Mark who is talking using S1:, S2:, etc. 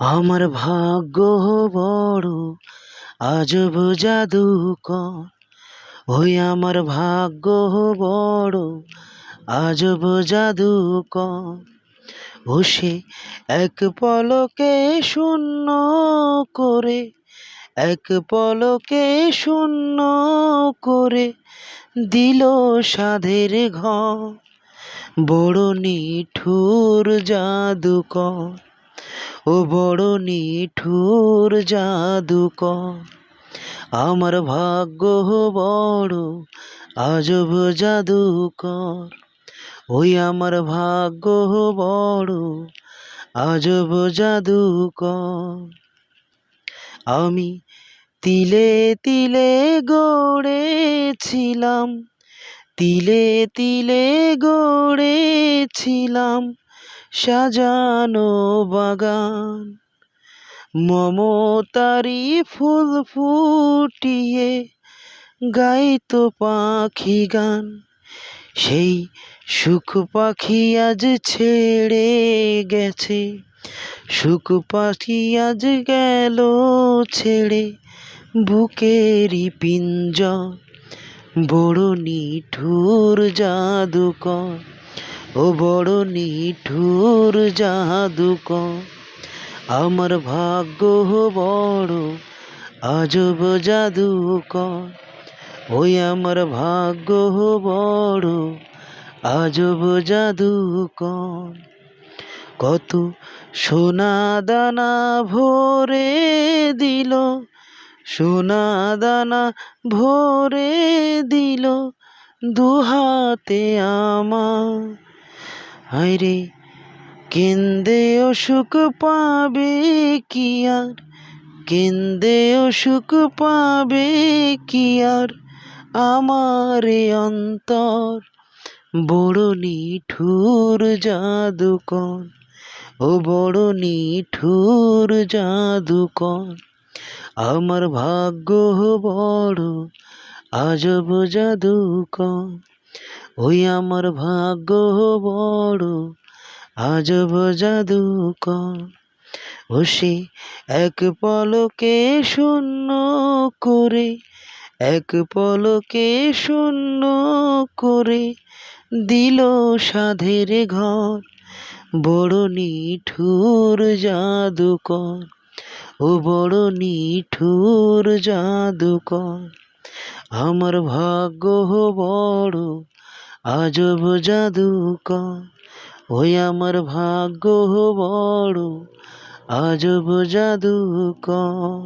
S1: আমার ভাগ্য বড়, আজব জাদুকর ওই আমার ভাগ্য বড়, আজব জাদুকর ও সে এক পলকে শূন্য করে, এক পলকে শূন্য করে দিল সাধের ঘর। বড় নিঠুর জাদুকর ও বড় নিঠুর জাদুকর, আমার ভাগ্য বড় আজব জাদুকর। ওই আমার ভাগ্য বড় আজব জাদুকর। আমি তিলে তিলে গড়েছিলাম, তিলে তিলে গড়েছিলাম সাজানো বাগান। মমতারি ফুল ফুটিয়ে গাইতো পাখি গান। সেই সুখ পাখি আজ ছেড়ে গেছে। সুখ পাখি আজ গেল ছেড়ে বুকেরই পিঞ্জর বড় নিঠুর জাদুকর ও বড় নিঠুর জাদুকর আমার ভাগ্য বড়, আজব জাদুকর ওই আমার ভাগ্য বড়, আজব জাদুকর কত সোনা দানা ভরে দিল, সোনা দানা ভরে দিল দুহাতে আমার। হায়রে, কেন্দে অসুখ পাবে কি আর? কেন্দে অসুখ পাবে কি আর? আমার অন্তর বড় নিঠুর জাদুকর, ও বড় নিঠুর জাদুকর। আমার ভাগ্য বড়, আজব জাদুকর। ওই আমার ভাগ্য বড় আজব জাদুকর ও এক পলকে শূন্য করে, এক পলকে শূন্য করে দিল সাধের ঘর। বড় নিঠুর জাদুকর, ও বড় নিঠুর জাদুকর। আমার ভাগ্য বড় আজব জাদুকর ওই আমার ভাগ্য বড়। আজব জাদুকর।